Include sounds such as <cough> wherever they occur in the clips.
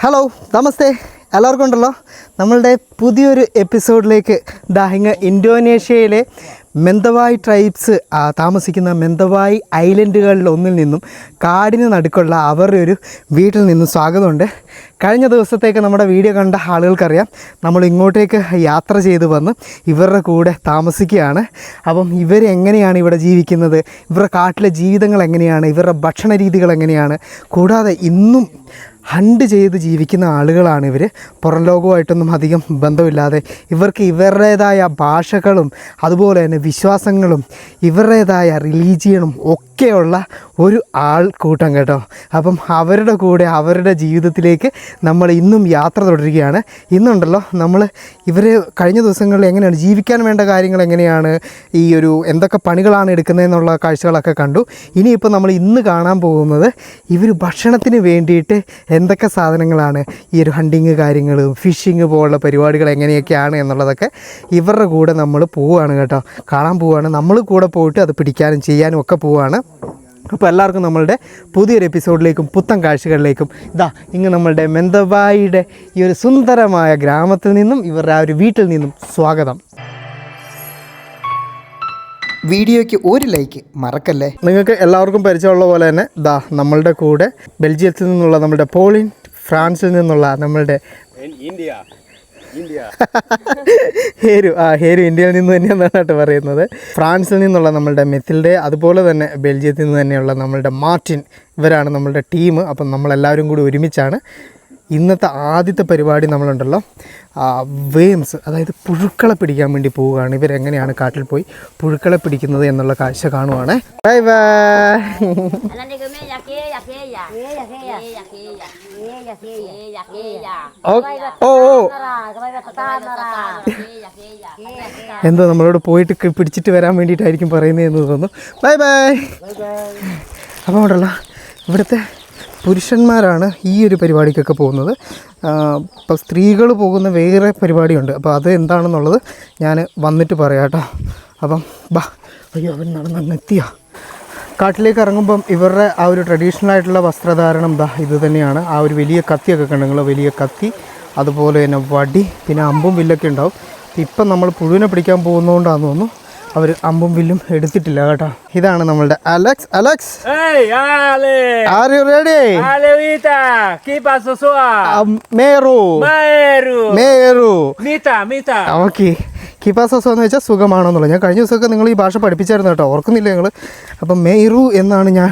Hello നമസ്തേ. എല്ലാവർക്കും ഉണ്ടല്ലോ. നമ്മളുടെ പുതിയൊരു എപ്പിസോഡിലേക്ക് ദാഹിങ് ഇൻഡോനേഷ്യയിലെ മെന്തവായ് ട്രൈബ്സ് താമസിക്കുന്ന മെന്തവായ് ഐലൻഡുകളിൽ ഒന്നിൽ നിന്നും കാടിന് നടുക്കുള്ള അവരുടെ ഒരു വീട്ടിൽ നിന്നും സ്വാഗതമുണ്ട്. കഴിഞ്ഞ ദിവസത്തേക്ക് നമ്മുടെ വീഡിയോ കണ്ട ആളുകൾക്കറിയാം നമ്മൾ ഇങ്ങോട്ടേക്ക് യാത്ര ചെയ്ത് വന്ന് ഇവരുടെ കൂടെ താമസിക്കുകയാണ്. അപ്പം ഇവർ എങ്ങനെയാണ് ഇവിടെ ജീവിക്കുന്നത്? ഇവരുടെ കാട്ടിലെ ജീവിതങ്ങൾ എങ്ങനെയാണ്? ഇവരുടെ ഭക്ഷണ രീതികൾ എങ്ങനെയാണ്? കൂടാതെ ഇന്നും ഹണ്ട് ചെയ്ത് ജീവിക്കുന്ന ആളുകളാണ് ഇവർ പുറം ലോകവുമായിട്ടൊന്നും അധികം ബന്ധമില്ലാതെ ഇവർക്ക് ഇവരുടേതായ ഭാഷകളും അതുപോലെ തന്നെ വിശ്വാസങ്ങളും ഇവരുടേതായ റിലീജിയനും ഒക്കെയുള്ള ഒരു ആൾക്കൂട്ടം കേട്ടോ അപ്പം അവരുടെ കൂടെ അവരുടെ ജീവിതത്തിലേക്ക് നമ്മൾ ഇന്നും യാത്ര തുടരുകയാണ്. ഇന്നുണ്ടല്ലോ നമ്മൾ ഇവർ കഴിഞ്ഞ ദിവസങ്ങളിൽ എങ്ങനെയാണ് ജീവിക്കാൻ വേണ്ട കാര്യങ്ങൾ എങ്ങനെയാണ് ഈ ഒരു എന്തൊക്കെ പണികളാണ് എടുക്കുന്നതെന്നുള്ള കാഴ്ചകളൊക്കെ കണ്ടു. ഇനിയിപ്പോൾ നമ്മൾ ഇന്ന് കാണാൻ പോകുന്നത് ഇവർ ഭക്ഷണത്തിന് വേണ്ടിയിട്ട് എന്തൊക്കെ സാധനങ്ങളാണ് ഈ ഒരു ഹണ്ടിങ് കാര്യങ്ങളും ഫിഷിങ് പോലുള്ള പരിപാടികൾ എങ്ങനെയൊക്കെയാണ് എന്നുള്ളതൊക്കെ ഇവരുടെ കൂടെ നമ്മൾ പോവുകയാണ് കേട്ടോ. കാണാൻ പോവുകയാണ്. നമ്മൾ കൂടെ പോയിട്ട് അത് പിടിക്കാനും ചെയ്യാനും ഒക്കെ പോവുകയാണ്. അപ്പോൾ എല്ലാവർക്കും നമ്മളുടെ പുതിയൊരു എപ്പിസോഡിലേക്കും പുത്തൻ കാഴ്ചകളിലേക്കും ഇതാ ഇങ്ങ് നമ്മളുടെ മെന്തബായിയുടെ ഈ ഒരു സുന്ദരമായ ഗ്രാമത്തിൽ നിന്നും ഇവരുടെ ആ ഒരു വീട്ടിൽ നിന്നും സ്വാഗതം വീഡിയോയ്ക്ക് ഒരു ലൈക്ക് മറക്കല്ലേ നിങ്ങൾക്ക് എല്ലാവർക്കും പരിചയമുള്ള പോലെ തന്നെ ദാ നമ്മളുടെ കൂടെ ബെൽജിയത്തിൽ നിന്നുള്ള നമ്മുടെ പോളിൻ ഫ്രാൻസിൽ നിന്നുള്ള നമ്മളുടെ. India. ഹേരു ആ ഹേരു ഇന്ത്യയിൽ നിന്ന് തന്നെയാണ് കേട്ടോ പറയുന്നത്. ഫ്രാൻസിൽ നിന്നുള്ള നമ്മളുടെ മെത്തിൽഡേ അതുപോലെ തന്നെ ബെൽജിയത്തിൽ നിന്ന് തന്നെയുള്ള നമ്മളുടെ മാർട്ടിൻ ഇവരാണ് നമ്മളുടെ ടീം. അപ്പം നമ്മളെല്ലാവരും കൂടി ഒരുമിച്ചാണ് ഇന്നത്തെ ആദ്യത്തെ പരിപാടി നമ്മളുണ്ടല്ലോ. വേംസ് അതായത് പുഴുക്കളെ പിടിക്കാൻ വേണ്ടി പോവുകയാണ്. ഇവരെങ്ങനെയാണ് കാട്ടിൽ പോയി പുഴുക്കളെ പിടിക്കുന്നത് എന്നുള്ള കാഴ്ച കാണുവാണ്. Bye bye. എന്തോ നമ്മളോട് പോയിട്ട് പിടിച്ചിട്ട് വരാൻ വേണ്ടിയിട്ടായിരിക്കും പറയുന്നതെന്ന് തോന്നുന്നു. Bye bye. അപ്പോൾ ഉണ്ടല്ലോ ഇവിടുത്തെ പുരുഷന്മാരാണ് ഈ ഒരു പരിപാടിക്കൊക്കെ പോകുന്നത്. ഇപ്പോൾ സ്ത്രീകൾ പോകുന്ന വേറെ പരിപാടിയുണ്ട്. അപ്പോൾ അത് എന്താണെന്നുള്ളത് ഞാൻ വന്നിട്ട് പറയാം കേട്ടോ. അപ്പം ബാ. അയ്യോ അവൻ നടന്ന് എത്തിയാ? കാട്ടിലേക്ക് ഇറങ്ങുമ്പം ഇവരുടെ ആ ഒരു ട്രഡീഷണൽ ആയിട്ടുള്ള വസ്ത്രധാരണം ദാ ഇത് തന്നെയാണ്. ആ ഒരു വലിയ കത്തിയൊക്കെ കണ്ടെങ്കിൽ വലിയ കത്തി അതുപോലെ തന്നെ വടി പിന്നെ അമ്പും വില്ലൊക്കെ ഉണ്ടാവും. ഇപ്പം നമ്മൾ പുഴുവിനെ പിടിക്കാൻ പോകുന്നതുകൊണ്ടാന്ന് തോന്നുന്നു. അവർ അമ്പും വില്ലും എടുത്തിട്ടില്ല കേട്ടോ. ഇതാണ് നമ്മളുടെ Alex. Alex! Are you ready! മേറു! മേറു! ഓക്കെ കിപാസോസോ എന്ന് വെച്ചാൽ സുഖമാണെന്നുള്ളത്. ഞാൻ കഴിഞ്ഞ ദിവസമൊക്കെ നിങ്ങൾ ഈ ഭാഷ പഠിപ്പിച്ചായിരുന്നു കേട്ടോ. ഓർക്കുന്നില്ല നിങ്ങൾ അപ്പം മെയ്റു എന്നാണ് ഞാൻ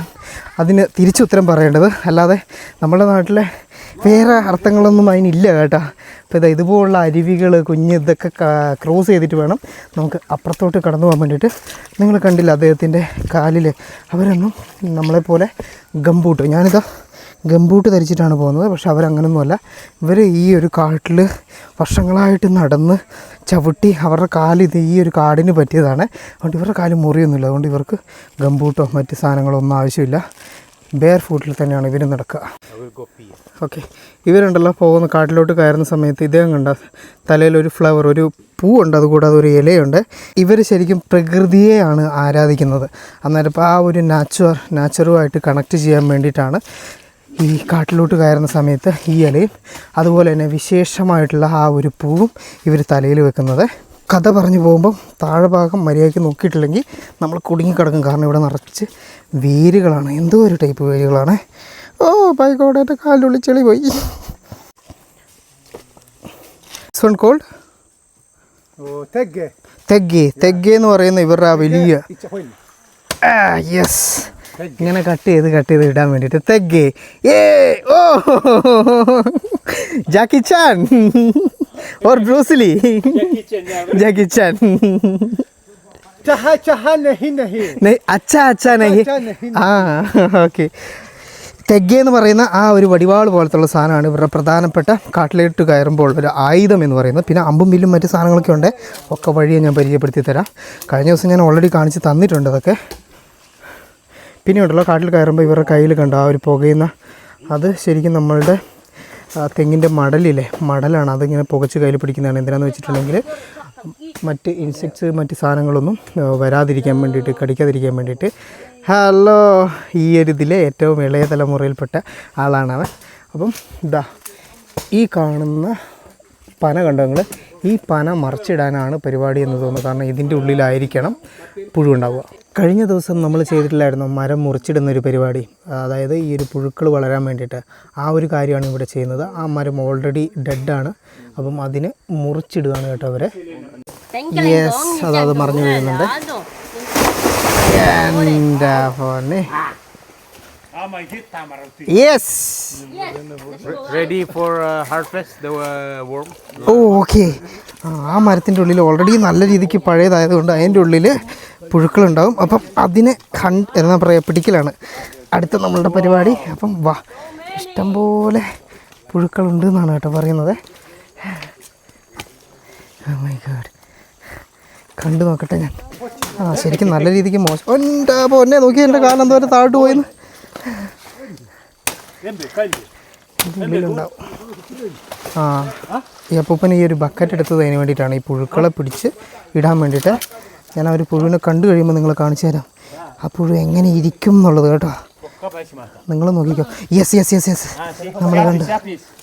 അതിന് തിരിച്ചുത്തരം പറയേണ്ടത്. അല്ലാതെ നമ്മുടെ നാട്ടിലെ വേറെ അർത്ഥങ്ങളൊന്നും അതിനില്ല കേട്ടോ. അപ്പോൾ ഇതാ ഇതുപോലുള്ള അരുവികൾ കുഞ്ഞ് ഇതൊക്കെ ക്രോസ് ചെയ്തിട്ട് വേണം നമുക്ക് അപ്പുറത്തോട്ട് കടന്നു പോകാൻ വേണ്ടിയിട്ട്. നിങ്ങൾ കണ്ടില്ല അദ്ദേഹത്തിന്റെ കാലിൽ അവരൊന്നും നമ്മളെപ്പോലെ ഗംബൂട്ട്. ഞാനിതാ ഗംബൂട്ട് ധരിച്ചിട്ടാണ് പോകുന്നത്. പക്ഷെ അവരങ്ങനൊന്നുമല്ല. ഇവർ ഈ ഒരു കാട്ടിൽ വർഷങ്ങളായിട്ട് നടന്ന് ചവിട്ടി അവരുടെ കാൽ ഇത് ഈ ഒരു കാടിന് പറ്റിയതാണ്. അതുകൊണ്ട് ഇവരുടെ കാൽ മുറിയൊന്നുമില്ല. അതുകൊണ്ട് ഇവർക്ക് ഗംബൂട്ടോ മറ്റ് സാധനങ്ങളോ ഒന്നും ആവശ്യമില്ല. ബെയർ ഫൂട്ടിൽ തന്നെയാണ് ഇവർ നടക്കുക. ഓക്കെ ഇവരുണ്ടല്ലോ പോകുന്ന കാട്ടിലോട്ട് കയറുന്ന സമയത്ത് ഇദ്ദേഹം കണ്ട തലയിൽ ഒരു ഫ്ലവർ ഒരു പൂവുണ്ട് അതുകൂടാതെ ഒരു ഇലയുണ്ട്. ഇവർ ശരിക്കും പ്രകൃതിയെയാണ് ആരാധിക്കുന്നത്. അന്നേരം ആ ഒരു നാച്ചുറൽ നാച്ചുറുമായിട്ട് കണക്ട് ചെയ്യാൻ വേണ്ടിയിട്ടാണ് ഈ കാട്ടിലോട്ട് കയറുന്ന സമയത്ത് ഈ ഇലയും അതുപോലെ തന്നെ വിശേഷമായിട്ടുള്ള ആ ഒരു പൂവും ഇവർ തലയിൽ വെക്കുന്നത്. കഥ പറഞ്ഞു പോകുമ്പം താഴെ ഭാഗം മര്യാദയ്ക്ക് നോക്കിയിട്ടില്ലെങ്കിൽ നമ്മൾ കുടുങ്ങിക്കിടക്കും കാരണം ഇവിടെ നിറച്ച് വേരുകളാണ്. എന്തോ ഒരു ടൈപ്പ് വേരുകളാണ്. ഓ ബൈക്കോടെ എന്റെ കാലിനുള്ളിൽ ചെളി പോയി. So cold. തെഗ്ഗെ. തെഗ്ഗെ. എന്ന് പറയുന്ന ഇവരുടെ ആ വലിയ യെസ് ഇങ്ങനെ കട്ട് ചെയ്ത് കട്ട് ചെയ്ത് ഇടാൻ വേണ്ടിയിട്ട്. തെഗ്ഗേ. ഏ ഓ. ജാക്കി ചാൻ ഓർ ബ്രൂസ്ലി ജാക്കി ചാൻ അച്ഛാ അച്ഛാ നഹി. ആ എന്ന് പറയുന്ന ആ ഒരു വടിവാൾ പോലത്തുള്ള സാധനമാണ് ഇവരുടെ പ്രധാനപ്പെട്ട കാട്ടിലേട്ട് കയറുമ്പോൾ ഒരു ആയുധം എന്ന് പറയുന്നത്. പിന്നെ അമ്പും വില്ലും മറ്റു സാധനങ്ങളൊക്കെ ഉണ്ട്. ഒക്കെ വഴിയെ ഞാൻ പരിചയപ്പെടുത്തി തരാം കഴിഞ്ഞ ദിവസം ഞാൻ ഓൾറെഡി കാണിച്ച് തന്നിട്ടുണ്ട് അതൊക്കെ. പിന്നെ ഉണ്ടല്ലോ കാട്ടിൽ കയറുമ്പോൾ ഇവരുടെ കയ്യിൽ കണ്ട ആ ഒരു പുകയുന്ന അത് ശരിക്കും നമ്മളുടെ തെങ്ങിന്റെ മടലില്ലേ മടലാണ്. അതിങ്ങനെ പുകച്ച് കയ്യിൽ പിടിക്കുന്നതാണ്. എന്തിനാന്ന് വെച്ചിട്ടുണ്ടെങ്കിൽ മറ്റ് ഇൻസെക്ട്സ് മറ്റ് സാധനങ്ങളൊന്നും വരാതിരിക്കാൻ വേണ്ടിയിട്ട് കടിക്കാതിരിക്കാൻ വേണ്ടിയിട്ട് ഹലോ ഈ ഒരു ഇതിലെ ഏറ്റവും ഇളയ തലമുറയിൽപ്പെട്ട ആളാണ് അവൻ. അപ്പം ഇതാ ഈ കാണുന്ന പന കണ്ടോ ഈ പന മറിച്ചിടാനാണ് പരിപാടി എന്ന് തോന്നുന്നു കാരണം ഇതിന്റെ ഉള്ളിലായിരിക്കണം പുഴു ഉണ്ടാവുക. കഴിഞ്ഞ ദിവസം നമ്മൾ ചെയ്തിട്ടില്ലായിരുന്നു മരം മുറിച്ചിടുന്ന ഒരു പരിപാടി. അതായത് ഈ ഒരു പുഴുക്കൾ വളരാൻ വേണ്ടിയിട്ട് ആ ഒരു കാര്യമാണ് ഇവിടെ ചെയ്യുന്നത്. ആ മരം ഓൾറെഡി ഡെഡാണ് അപ്പം അതിന് മുറിച്ചിടുകയാണ് കേട്ടോ അവരെ. യെസ് അത് അത് മറിഞ്ഞു വീഴുന്നുണ്ട്. എന്റെ ഫോനെ yes Ready for uh, harvest the uh, worm? Oh okay ആ മരത്തിന്റെ ഉള്ളിൽ ഓൾറെഡി നല്ല രീതിക്ക് പഴയതായതുകൊണ്ട് അതിന്റെ ഉള്ളിൽ പുഴുക്കളുണ്ടാവും. അപ്പം അതിനെ കൺ എന്നാ പറയുക പിടിക്കലാണ്. അടുത്ത നമ്മളുടെ പരിപാടി. അപ്പം വാ ഇഷ്ടംപോലെ പുഴുക്കളുണ്ട് എന്നാണ് കേട്ടോ പറയുന്നത്. Oh my God. കണ്ടു നോക്കട്ടെ ഞാൻ. ആ ശരിക്കും നല്ല രീതിക്ക് മോശം. എന്റെ അപ്പോൾ എന്നെ നോക്കി എന്റെ കാലം എന്തോരം താഴോട്ട് പോയെന്ന്. ഇതിന്റെ ഉള്ളിലുണ്ടാവും ആ. ഈ അപ്പൂപ്പൻ ഈ ഒരു ബക്കറ്റ് എടുത്തത് അതിന് വേണ്ടിയിട്ടാണ്. ഈ പുഴുക്കളെ പിടിച്ച് ഇടാൻ വേണ്ടിയിട്ട് ഞാൻ ആ ഒരു പുഴുവിനെ കണ്ടു കഴിയുമ്പോൾ നിങ്ങൾ കാണിച്ചു തരാം. ആ പുഴു എങ്ങനെ ഇരിക്കും എന്നുള്ളത് കേട്ടോ. നിങ്ങൾ നോക്കിക്കോ. യെസ് യെസ് യെസ് യെസ് നമ്മൾ കണ്ട്.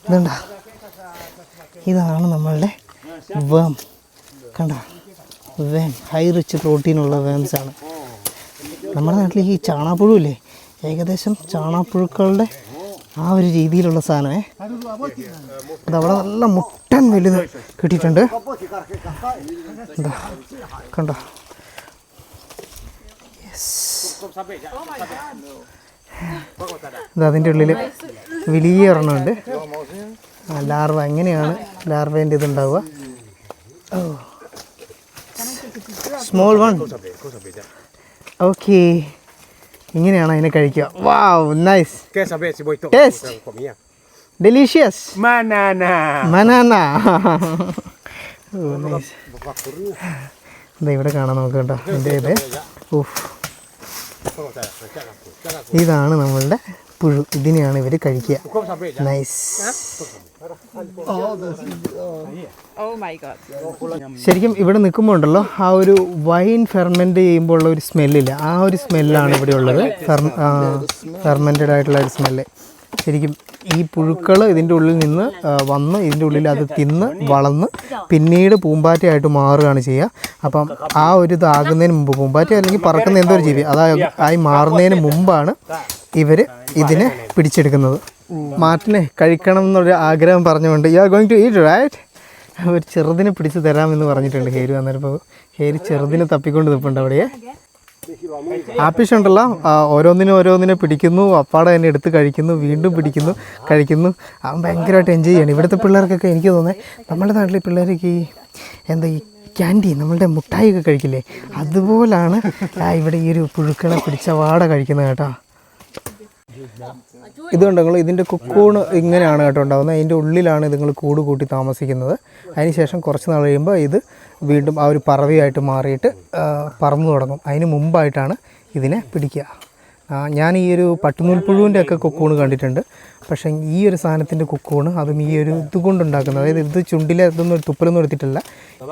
ഇതണ്ട? ഇതാണ് നമ്മളുടെ വേം കണ്ട? വേം ഹൈ റിച്ച് പ്രോട്ടീനുള്ള വേംസ് ആണ്. നമ്മുടെ നാട്ടിൽ ഈ ചാണാപ്പുഴുല്ലേ ഏകദേശം ചാണാപ്പുഴുക്കളുടെ ആ ഒരു രീതിയിലുള്ള സാധനമേ. അതവിടെ നല്ല മുട്ടൻ വലുത് കിട്ടിയിട്ടുണ്ട്. കണ്ടോ? അതിന്റെ ഉള്ളിൽ വലിയ ഒരെണ്ണമുണ്ട്. ലാർവ എങ്ങനെയാണ് ലാർവേന്റെ ഇതുണ്ടാവുക? സ്മോൾ വൺ ഓക്കെ ഇങ്ങനെയാണ് അതിനെ കഴിക്കുക. Wow nice taste. ഡെലീഷ്യസ്. മനാന ഇവിടെ കാണാം നമുക്ക് കേട്ടോ. എന്റെ ഇത് ഇതാണ് നമ്മളുടെ പുഴു ഇതിനെയാണ് ഇവർ കഴിക്കുക. നൈസ് ശരിക്കും ഇവിടെ നിൽക്കുമ്പോൾ ഉണ്ടല്ലോ ആ ഒരു വൈൻ ഫെർമെന്റ് ചെയ്യുമ്പോൾ ഉള്ള ഒരു സ്മെല്ലില്ല ആ ഒരു സ്മെല്ലാണ് ഇവിടെ ഉള്ളത്. ഫെർമെന്റഡ് ആയിട്ടുള്ള ഒരു സ്മെല്ല് ശരിക്കും ഈ പുഴുക്കൾ ഇതിന്റെ ഉള്ളിൽ നിന്ന് വന്ന് ഇതിന്റെ ഉള്ളിൽ അത് തിന്ന് വളർന്ന് പിന്നീട് പൂമ്പാറ്റയായിട്ട് മാറുകയാണ് ചെയ്യുക. അപ്പം ആ ഒരു ഇതാകുന്നതിന് മുമ്പ് പൂമ്പാറ്റ അല്ലെങ്കിൽ പറക്കുന്ന എന്തോ ഒരു ജീവി അതായി ആയി മാറുന്നതിന് മുമ്പാണ് ഇവർ ഇതിനെ പിടിച്ചെടുക്കുന്നത്. മാറ്റിനെ കഴിക്കണം എന്നൊരു ആഗ്രഹം പറഞ്ഞുകൊണ്ട് you are going to eat right ഒരു ചെറുതിനെ പിടിച്ച് തരാമെന്ന് പറഞ്ഞിട്ടുണ്ട് ഹേരു വന്നപ്പോൾ ഹേര് ചെറുതിനെ തപ്പിക്കൊണ്ട് നിൽപ്പുണ്ട് അവിടെ ആപ്പിഷ് ഉണ്ടല്ലോ ഓരോന്നിനും ഓരോന്നിനെ പിടിക്കുന്നു. അപ്പാടെ തന്നെ എടുത്ത് കഴിക്കുന്നു. വീണ്ടും പിടിക്കുന്നു കഴിക്കുന്നു. അവൻ ഭയങ്കരമായിട്ട് എൻജോയ് ചെയ്യണം. ഇവിടുത്തെ പിള്ളേർക്കൊക്കെ എനിക്ക് തോന്നുന്നത് നമ്മുടെ നാട്ടിലെ പിള്ളേർക്ക് ഈ എന്താ ഈ ക്യാൻഡി നമ്മളുടെ മുട്ടായി ഒക്കെ കഴിക്കില്ലേ? അതുപോലാണ് ഇവിടെ ഈ ഒരു പുഴുക്കളെ പിടിച്ച വാട കഴിക്കുന്നത് കേട്ടോ. ഇതുകൊണ്ട് നിങ്ങൾ ഇതിന്റെ കുക്കൂണ് ഇങ്ങനെയാണ് കേട്ടോ ഉണ്ടാകുന്നത് അതിന്റെ ഉള്ളിലാണ് ഇതുങ്ങൾ കൂട് കൂട്ടി താമസിക്കുന്നത്. അതിനുശേഷം കുറച്ച് നാൾ കഴിയുമ്പോൾ ഇത് വീണ്ടും ആ ഒരു പറവയായിട്ട് മാറിയിട്ട് പറന്നു തുടങ്ങും. അതിന് മുമ്പായിട്ടാണ് ഇതിനെ പിടിക്കുക. ഞാൻ ഈ ഒരു പട്ടുനൂൽപ്പുഴുവിന്റെ ഒക്കെ കൊക്കൂണ് കണ്ടിട്ടുണ്ട്. പക്ഷേ ഈ ഒരു സാധനത്തിന്റെ കൊക്കൂണ് അതും ഈ ഒരു ഇത് കൊണ്ടുണ്ടാക്കുന്നത് അതായത് ഇത് ചുണ്ടിലെ ഇതൊന്നും തുപ്പലൊന്നും എടുത്തിട്ടില്ല.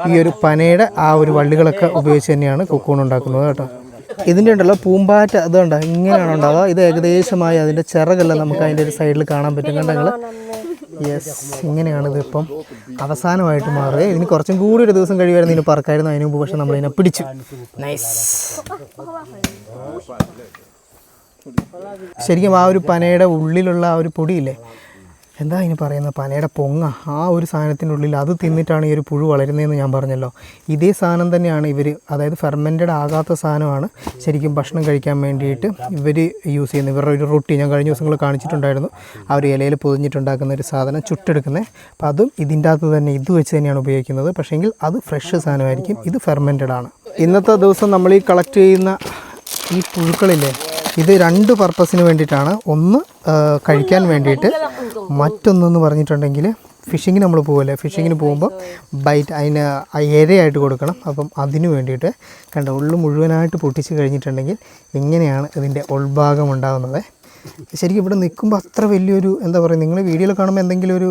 ഈ ഒരു പനയുടെ ആ ഒരു വള്ളികളൊക്കെ ഉപയോഗിച്ച് തന്നെയാണ് കൊക്കൂൺ ഉണ്ടാക്കുന്നത് കേട്ടോ. ഇതിന്റെ ഉണ്ടല്ലോ പൂമ്പാറ്റ. അതുകൊണ്ട് ഇങ്ങനെയാണ് ഉണ്ടാവുക? ഇത് ഏകദേശമായി അതിന്റെ ചിറകല്ല നമുക്ക് അതിന്റെ ഒരു സൈഡിൽ കാണാൻ പറ്റും. കണ്ടെങ്കിൽ യെസ് ഇങ്ങനെയാണ് ഇതിപ്പം അവസാനമായിട്ട് മാറുക. ഇതിന് കുറച്ചും കൂടി ഒരു ദിവസം കഴിയുമായിരുന്നു ഇതിന് പറക്കായിരുന്നു. അതിന് മുമ്പ് പക്ഷെ നമ്മളിതിനെ പിടിച്ചു. നൈസ് ശരിക്കും ആ ഒരു പനയുടെ ഉള്ളിലുള്ള ആ ഒരു പൊടിയില്ലേ എന്താ അതിന് പറയുന്നത് പനയുടെ പൊങ്ങ. ആ ഒരു സാധനത്തിന്റെ ഉള്ളിൽ അത് തിന്നിട്ടാണ് ഈ ഒരു പുഴു വളരുന്നതെന്ന് ഞാൻ പറഞ്ഞല്ലോ. ഇതേ സാധനം തന്നെയാണ് ഇവർ അതായത് ഫെർമെന്റഡ് ആകാത്ത സാധനമാണ് ശരിക്കും ഭക്ഷണം കഴിക്കാൻ വേണ്ടിയിട്ട് ഇവർ യൂസ് ചെയ്യുന്നത്. ഇവരുടെ ഒരു റൊട്ടി ഞാൻ കഴിഞ്ഞ ദിവസങ്ങൾ കാണിച്ചിട്ടുണ്ടായിരുന്നു. ആ ഒരു ഇലയിൽ പൊതിഞ്ഞിട്ടുണ്ടാക്കുന്ന ഒരു സാധനം ചുട്ടെടുക്കുന്നത് അപ്പോൾ അതും ഇതിന്റെ അകത്ത് തന്നെ ഇത് വെച്ച് തന്നെയാണ് ഉപയോഗിക്കുന്നത്. പക്ഷേങ്കിൽ അത് ഫ്രഷ് സാധനമായിരിക്കും. ഇത് ഫെർമെന്റഡ് ആണ് ഇന്നത്തെ ദിവസം നമ്മൾ ഈ കളക്ട് ചെയ്യുന്ന ഈ പുഴുക്കളില്ലേ ഇത് രണ്ട് പർപ്പസിന് വേണ്ടിയിട്ടാണ്. ഒന്ന് കഴിക്കാൻ വേണ്ടിയിട്ട്. മറ്റൊന്നെന്ന് പറഞ്ഞിട്ടുണ്ടെങ്കിൽ ഫിഷിങ്ങിന് നമ്മൾ പോകുമല്ലേ ഫിഷിങ്ങിന് പോകുമ്പോൾ ബൈറ്റ് അതിന് ഇരയായിട്ട് കൊടുക്കണം. അപ്പം അതിന് വേണ്ടിയിട്ട് കണ്ട ഉള്ളു മുഴുവനായിട്ട് പൊട്ടിച്ച് കഴിഞ്ഞിട്ടുണ്ടെങ്കിൽ ഇങ്ങനെയാണ് ഇതിന്റെ ഉൾഭാഗം ഉണ്ടാകുന്നത് ശരിക്കും ഇവിടെ നിൽക്കുമ്പോൾ അത്ര വലിയൊരു എന്താ പറയുക നിങ്ങൾ വീഡിയോയിൽ കാണുമ്പോൾ എന്തെങ്കിലും ഒരു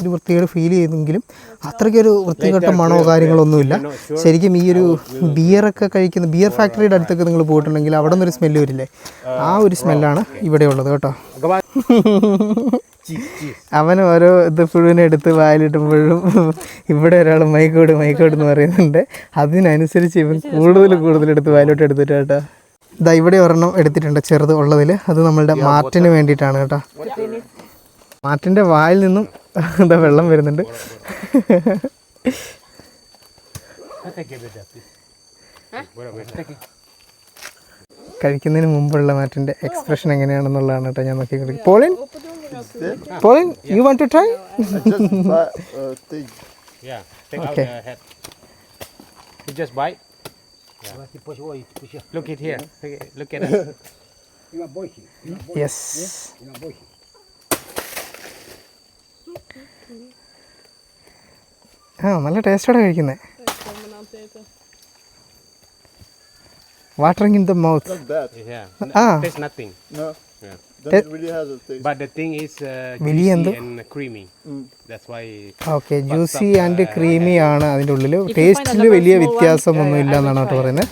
ഒരു വൃത്തികേട് ഫീൽ ചെയ്തെങ്കിലും അത്രയ്ക്കൊരു വൃത്തികെട്ട മണോ കാര്യങ്ങളൊന്നുമില്ല ശരിക്കും ഈ ഒരു ബിയറൊക്കെ കഴിക്കുന്ന ബിയർ ഫാക്ടറിയുടെ അടുത്തൊക്കെ നിങ്ങൾ പോയിട്ടുണ്ടെങ്കിൽ അവിടെ നിന്നൊരു സ്മെല്ല് വരില്ലേ? ആ ഒരു സ്മെല്ലാണ് ഇവിടെ ഉള്ളത് കേട്ടോ. <laughs> അവൻ ഓരോ ഇത് പുഴുവിനെ എടുത്ത് വായിലിട്ടുമ്പോഴും ഇവിടെ ഒരാൾ മൈക്കോട് മൈക്കോട് എന്ന് പറയുന്നുണ്ട്. അതിനനുസരിച്ച് ഇവൻ കൂടുതൽ കൂടുതൽ എടുത്ത് വായിലോട്ട് എടുത്തിട്ട് കേട്ടോ. ഇതാ ഇവിടെ ഒരെണ്ണം എടുത്തിട്ടുണ്ട് ചെറുത് ഉള്ളതിൽ അത് നമ്മളുടെ മാർട്ടിന് വേണ്ടിയിട്ടാണ് കേട്ടോ. മാറ്റിന്റെ വായിൽ നിന്നും എന്താ വെള്ളം വരുന്നുണ്ട് കഴിക്കുന്നതിന് മുമ്പുള്ള മാറ്റിന്റെ എക്സ്പ്രഷൻ എങ്ങനെയാണെന്നുള്ളതാണ് കേട്ടോ ഞാൻ നോക്കി Pauline Pauline you want to try Yeah. You just bite. Look it here. Look at- Look at it. Yes ആ നല്ല ടേസ്റ്റോടെ കഴിക്കുന്നത് watering in the mouth Yeah. Ah. There's nothing. No, Yeah. doesn't really have a taste. But the thing is uh, വലിയ juicy എന്തോ? and creamy. That's why. Okay juicy and creamy ആണ് അതിന്റെ ഉള്ളിൽ ടേസ്റ്റിൽ വലിയ വ്യത്യാസമൊന്നും ഇല്ല എന്നാണ് കേട്ടോ പറയുന്നത്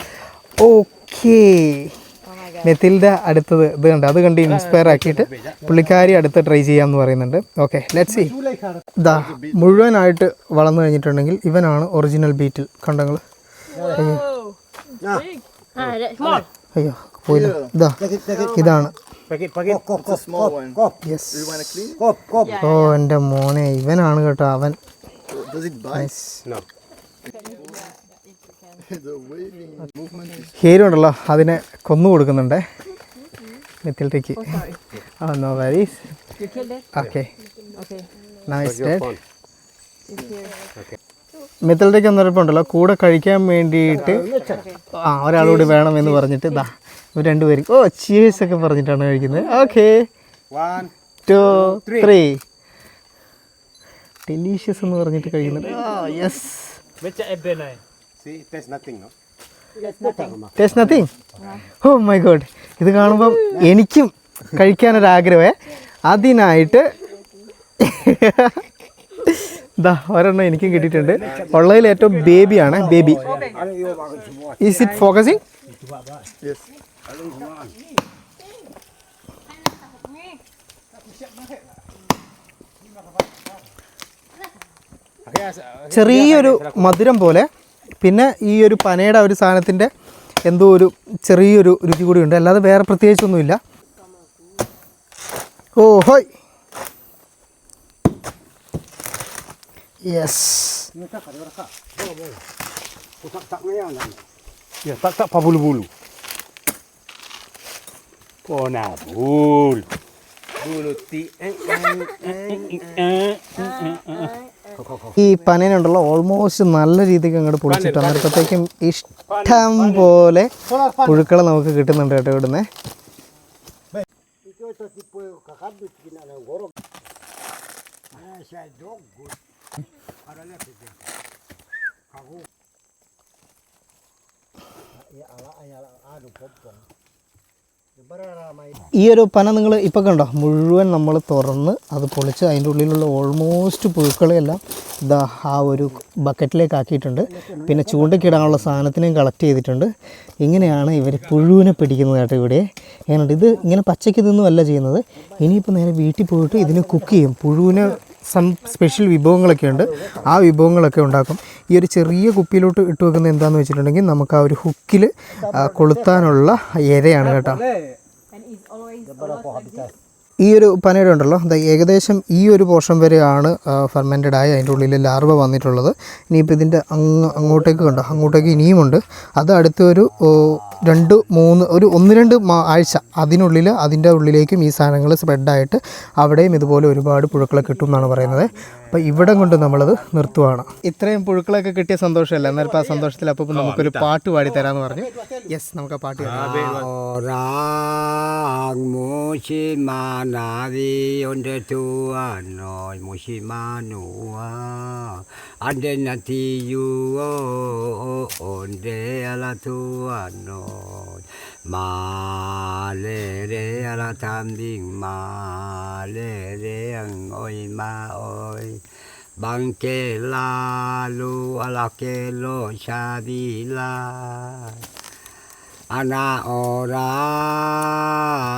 ഓക്കേ മെത്തിൽഡ അടുത്തത് ഇത് കണ്ട് അത് കണ്ട് ഇൻസ്പയർ ആക്കിയിട്ട് പുള്ളിക്കാരി അടുത്ത് ട്രൈ ചെയ്യാമെന്ന് പറയുന്നുണ്ട്. ഓക്കെ ലെറ്റ് സി ദാ മുഴുവനായിട്ട് വളർന്നു കഴിഞ്ഞിട്ടുണ്ടെങ്കിൽ ഇവനാണ് ഒറിജിനൽ ബീറ്റിൽ കണ്ടങ്ങൾ. അയ്യോ പോയില്ല. ഇതാ ഇതാണ്? ഓ എന്റെ മോനെ ഇവനാണ് കേട്ടോ അവൻ Does it bite? Nice No. the waving movement is ഹീരുണ്ടല്ലോ അതിനെ കൊന്നു കൊടുക്കുന്നുണ്ട്. മെത്തിൽട്ടേക്ക് ആ നോ വരീസ് ഓക്കെ. നൈസ് ഡേറ്റ് മിത്തലത്തേക്ക് ഉണ്ടല്ലോ കൂടെ കഴിക്കാൻ വേണ്ടിയിട്ട് ആ ഒരാളോട് വേണം എന്ന് പറഞ്ഞിട്ട് ഇതാ ഇവർ രണ്ടുപേരും. ഓ ചീസ് ഒക്കെ പറഞ്ഞിട്ടാണ് കഴിക്കുന്നത്. ഓക്കെ. ടു ത്രീ ഡെലീഷ്യസ് എന്ന് പറഞ്ഞിട്ട് കഴിക്കുന്നുണ്ട് ആ yes See, there's nothing, no? Taste nothing oh my god ഇത് കാണുമ്പം എനിക്കും കഴിക്കാനൊരാഗ്രഹമേ. അതിനായിട്ട് ദാ ഒരെണ്ണം എനിക്കും കിട്ടിയിട്ടുണ്ട്. ഉള്ളതിൽ ഏറ്റവും ബേബിയാണ് ബേബി. ഈസ് ഇറ്റ് ഫോക്കസിങ് ചെറിയൊരു മധുരം പോലെ പിന്നെ ഈ ഒരു പനയുടെ ഒരു സാധനത്തിന്റെ എന്തോ ഒരു ചെറിയൊരു രുചി കൂടി ഉണ്ട്. അല്ലാതെ വേറെ പ്രത്യേകിച്ചൊന്നുമില്ല. ഓ ഹോയ്. യെസ് Ya, ഈ പനേനുണ്ടല്ലോ ഓൾമോസ്റ്റ് നല്ല രീതിക്ക് അങ്ങോട്ട് പൊളിച്ചിട്ട് അന്നേരത്തേക്കും ഇഷ്ടം പോലെ പുഴുക്കളെ നമുക്ക് കിട്ടുന്നുണ്ട് കേട്ടോ ഇവിടുന്ന്. ഈ ഒരു പന നിങ്ങൾ ഇപ്പോൾ കണ്ടോ? മുഴുവൻ നമ്മൾ തുറന്ന് അത് പൊളിച്ച് അതിന്റെ ഉള്ളിലുള്ള ഓൾമോസ്റ്റ് പുഴുക്കളെല്ലാം ഇതാ ആ ഒരു ബക്കറ്റിലേക്ക് ആക്കിയിട്ടുണ്ട്. പിന്നെ ചൂണ്ടയ്ക്കിടാനുള്ള സാധനത്തിനെയും കളക്ട് ചെയ്തിട്ടുണ്ട്. ഇങ്ങനെയാണ് ഇവർ പുഴുവിനെ പിടിക്കുന്നത് കേട്ടോ ഇവിടെ. ഏതാണ്ട് ഇത് ഇങ്ങനെ പച്ചയ്ക്ക് തിന്നുമല്ല ചെയ്യുന്നത്. ഇനിയിപ്പോൾ നേരെ വീട്ടിൽ പോയിട്ട് ഇതിനെ കുക്ക് ചെയ്യും. പുഴുവിനെ സം സ്പെഷ്യൽ വിഭവങ്ങളൊക്കെ ഉണ്ട് ആ വിഭവങ്ങളൊക്കെ ഉണ്ടാക്കും. ഈ ഒരു ചെറിയ കുപ്പിയിലോട്ട് ഇട്ട് വെക്കുന്നത് എന്താണെന്ന് വെച്ചിട്ടുണ്ടെങ്കിൽ നമുക്ക് ആ ഒരു ഹുക്കിൽ കൊളുത്താനുള്ള ഇരയാണ് കേട്ടോ. ഈ ഒരു പനയുടെ ഉണ്ടല്ലോ അതായത് ഏകദേശം ഈ ഒരു പോർഷൻ വരെയാണ് ഫെർമെന്റഡ് ആയി അതിന്റെ ഉള്ളിൽ ലാർവ വന്നിട്ടുള്ളത്. ഇനിയിപ്പോൾ ഇതിന്റെ അങ്ങ് അങ്ങോട്ടേക്ക് കണ്ടോ? അങ്ങോട്ടേക്ക് ഇനിയുമുണ്ട്. അത് അടുത്ത ഒരു രണ്ട് മൂന്ന് ഒരു ഒന്ന് രണ്ട് ആഴ്ച അതിനുള്ളിൽ അതിന്റെ ഉള്ളിലേക്കും ഈ സാധനങ്ങൾ സ്പ്രെഡായിട്ട് അവിടെയും ഇതുപോലെ ഒരുപാട് പുഴുക്കളെ കിട്ടും എന്നാണ് പറയുന്നത്. അപ്പോൾ ഇവിടെ കൊണ്ട് നമ്മളത് നിർത്തുവാണ് ഇത്രയും പുഴുക്കളൊക്കെ കിട്ടിയ സന്തോഷമല്ല എന്നാൽ ആ സന്തോഷത്തിൽ അപ്പോൾ നമുക്കൊരു പാട്ട് പാടി തരാമെന്ന് പറഞ്ഞു യെസ് നമുക്ക് ആ പാട്ട് മോശിമാനാദി ഒന്റെ തൂവാനോ noi musimanua Ande nanti yu o onde ala tua no ma le re ala tambing ma le re ang oi ma oi bang ke la lu ala ke lo shabi la ana ora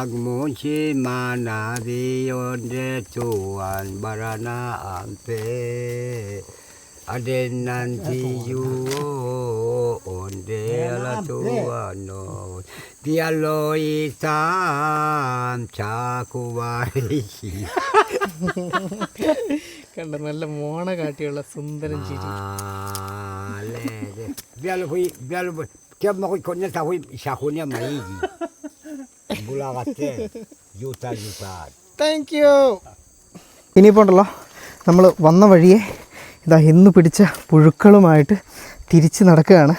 munchi mana vi onde tuan barana ampe Aden nanti you onde ala Tuhan Dia lo itam sundaram കണ്ട നല്ല മോണ കാട്ടിയുള്ള സുന്ദരൻ ഉണ്ടല്ലോ നമ്മൾ വന്ന വഴിയെ ഇതാ ഇന്ന് പിടിച്ച പുഴുക്കളുമായിട്ട് തിരിച്ച് നടക്കുകയാണ്.